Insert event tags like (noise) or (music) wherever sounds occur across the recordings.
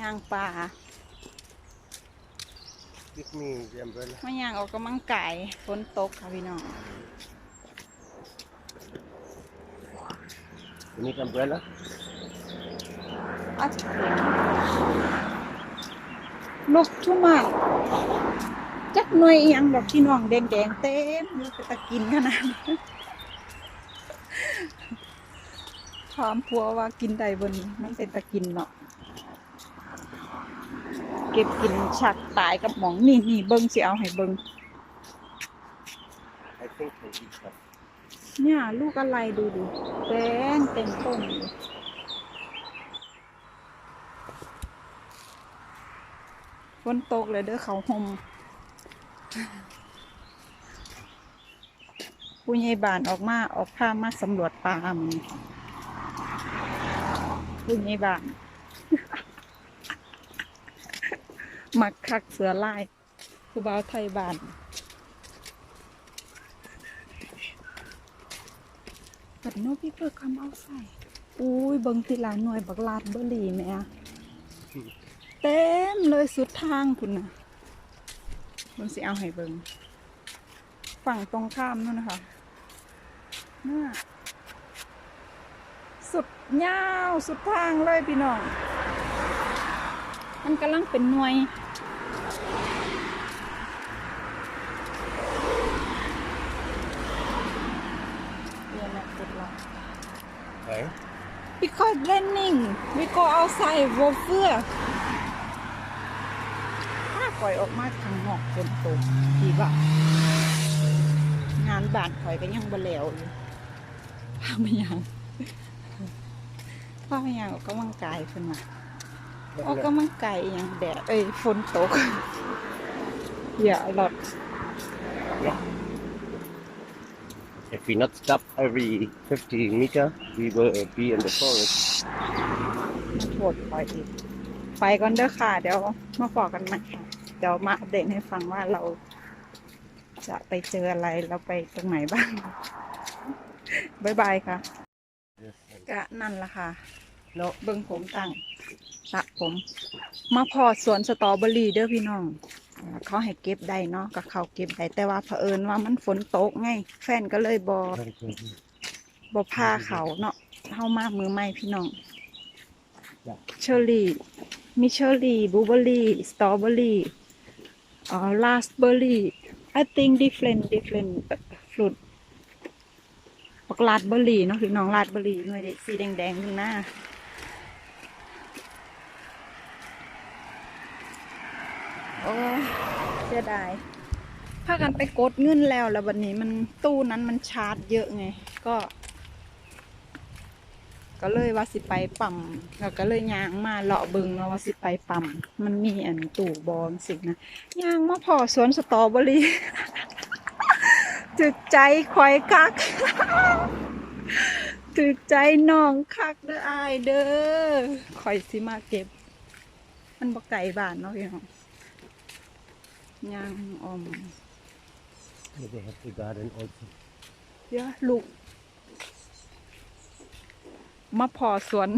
ยางป่า Give me the umbrella. มายางออกกำลังกายฝนตกค่ะพี่น้อง You need umbrella? ลูกทุ่มาจักหน่วยอิหยังดอกพี่น้องแดงๆเต็มอยู่ไปตะกินขนาดนั้นถามผัวว่ากินได้บนมันเป็นตะกินเนาะ เก็บกินฉักตายกับหมองนี่นี่เบิ้งสิเอาให้เบิ้ง I think I eat that. เนี่ยลูกอะไรดูดูแดงเต็มต้นเลยฝนตกเลยเด้อเขาหมผู้ใหญ่บ้านออกมาออกพามาสำรวจป่ามันผู้ใหญ่บ้าน มักคักเสือลายผู้บ่าวไทยบ้าน But no people come outside อุ้ยเบิงทีลังหน่วยบักลาดเบอร์รี่แม่เต็มเลยสุดทางคุณนะเบิ่งสิเอาให้เบิงฝั่งตรงข้ามนู่นนะคะน่าสุดยาวสุดทางเลยพี่น้อง มันกำลังเป็นหน่วย เรียนแบบติดละ Why? Was raining we go outside w o l f e r ถ้าปล่อยออกมาข้างนอกฝนตกดีบ่างานบ้านข่อยก็ยังบ่แล้วอยู่พาไม่ยังพาไม่ยังออกกำลังกายขึ้นมาออกกำลังกายอย่างแดดเอ้ยฝนตกอย่าหลอด If we not stop every 50 meter, we will be in the forest. มาโทษข่อยอีก ไปก่อนเด้อค่ะ เดี๋ยวมาบอกกันใหม่ค่ะเดี๋ยวมาอัปเดตให้ฟังว่าเรา จะไปเจออะไรเราไปตรงไหนบ้าง บ๊ายบายค่ะ Yes, and ก็นั่นละค่ะแล้วเบิ่งผมตั้งสระผม มาพอสวนสตรอเบอรี่เด้อพี่น้อง เขาให้เก็บได้เนาะก็เขาเก็บได้แต่ว่าเผอิญว่ามันฝนตกไงแฟนก็เลยบอบอพาเขาเนาะเข้ามามือใหม่พี่น้องเชอร์รี่มีเชอร์รี่บลูเบอร์รี่สตรอเบอรี่อ่าลาสเบอร์รี่ I think different different fruit บักลาดเบอร์รี่เนาะพี่น้องลาดเบอร์รี่หน่วยด็กสีแดงๆข้างหน้า อ้เสียดายพากันไปกดเงินแล้วแล้ววันนี้มันตู้นั้นมันชาร์จเยอะไง ก็ ก็เลยว่าสิไปปั๊มแล้วก็เลยย่างมาเลาะบิงเนาะว่าสิไปปั๊มมันมีอันตู่บอลสินะย่างมาพอสวนสตรอเบอรี่ถึกใจคอยคักถึกใจน้องคักเด้ออายเด้อคอยสิมาเก็บ มันบ่ไก่บานเนาะพี่น้อง ย่างออม They have the garden also. เดี๋ยวลูกมาพอสวน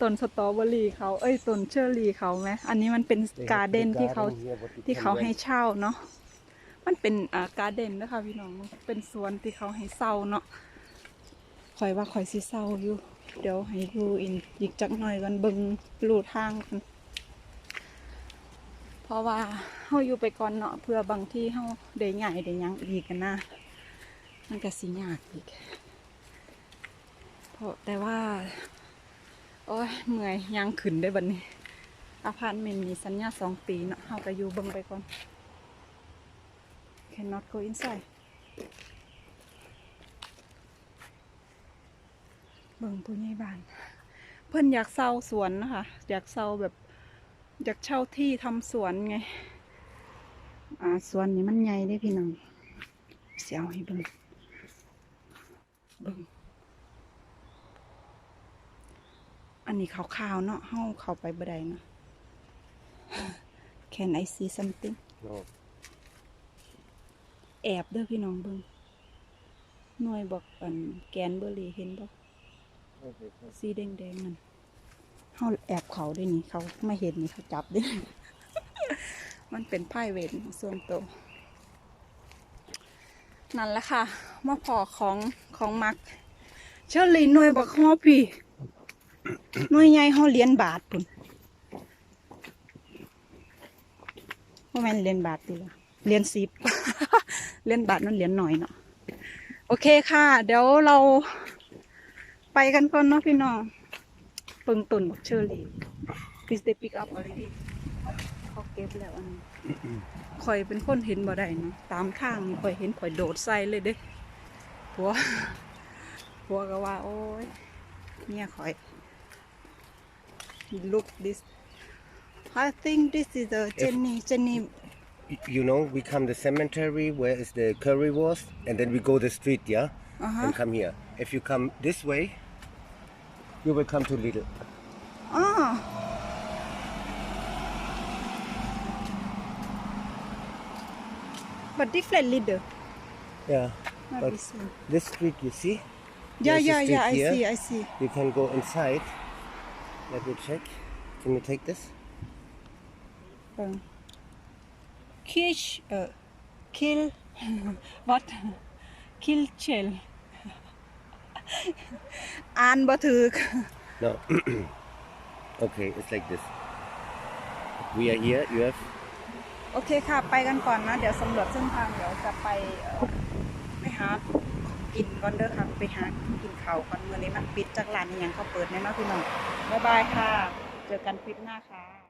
ต้นสตรอเบอรี่เขา เอ้ยต้นเชอร์รี่เขาไหมอันนี้มันเป็น They การ์ have เด้น the ที่เขา garden here, what you ที่ can เขาให้ rent. เช่าเนาะ มันเป็นอ่าการ์เด้นนะคะพี่น้อง เป็นสวนที่เขาให้เช่าเนาะคอยว่าคอยสิเช่าอยู่ เดี๋ยวให้ดูอินอีกจักหน่อยกันเบิงรูทางกัน เพราะว่าเฮาอยู่ไปก่อนเนาะเพื่อบางที่เฮาได้ใหญ่ได้ยังอีกกันนะมันก็สิยากอีกเพราะแต่ว่า โอ้ยเมื่อยยังขึ้นได้บัดนนี้อาพาร์ตเมนต์มีสัญญาสองปีเนาะเฮาก็อยู่เบิ่งไปก่อน cannot go inside เบิ่งผู้ใหญ่บ้าน เพิ่นอยากเซาสวนนะคะ อยากเซาแบบ อยากเช่าที่ทำสวนไง อ่าสวนนี้มันใหญ่ได้พี่น้องเสียวให้เบิ่งเบิ่งอันนี้ขาวๆเนาะเฮาเข้าไปบ่ได้เนาะ Can I see something No. แอบเด้อพี่น้องเบิ่งหน่วยบอกอันแกนเบอร์รี่เห็นบ่ Okay, okay. สีแดงๆนั่น เขาแอบเขาด้วยนี่เขาไม่เห็นนี่เขาจับด้วย มันเป็นไพ่เวทส่วนตัวนั่นแหละค่ะมาพอของของมัก เชอรี่หน่วยบักฮอพี่หน่วยใหญ่เฮาเหรียญบาทปุ่นว่าแม่นเหรียญบาทติละเหรียญสิบเหรียญบาทนั่นเหรียญหน่อยเนาะโอเคค่ะ เดี๋ยวเราไปกันก่อนเนาะพี่น้อง เปิงตุนบักเชอรี่ Please they pick up already เขาเก็บแล้วอันนี้ข่อยเป็นคนเห็นบ่ได้เนาะตามทางนี่ข่อยเห็นข่อยโดดใส่เลยเด้ผัวผัวก็ว่า โอ้ยเนี่ยข่อย look this I think this is a Jenny Jenny Y- You know, we come the cemetery where is the curry was, and then we go the street, yeah, uh-huh and come here. If you come this way, you will come to Lidl. Ah. But different Lidl. Yeah. But this, one. this street you see? Yeah, yeah, yeah, here. I see, I see. You can go inside. Let me check. Can you take this? Um, Kish, uh, kill, (laughs) what? Kill chill. อ่านบ่ถึก No. okay, it's like this. We are here. You have โอเคค่ะ ไปกันก่อนนะ เดี๋ยวสำรวจเส้นทาง เดี๋ยวจะไปเอ่อไปหากินก่อนเด้อค่ะไปหากินข้าวก่อนเมื่อนี้มันปิดจากร้านอหยังเขาเปิดแน่เนอนพี่น้องบ๊ายบายค่ะ เจอกันคลิปหน้าค่ะ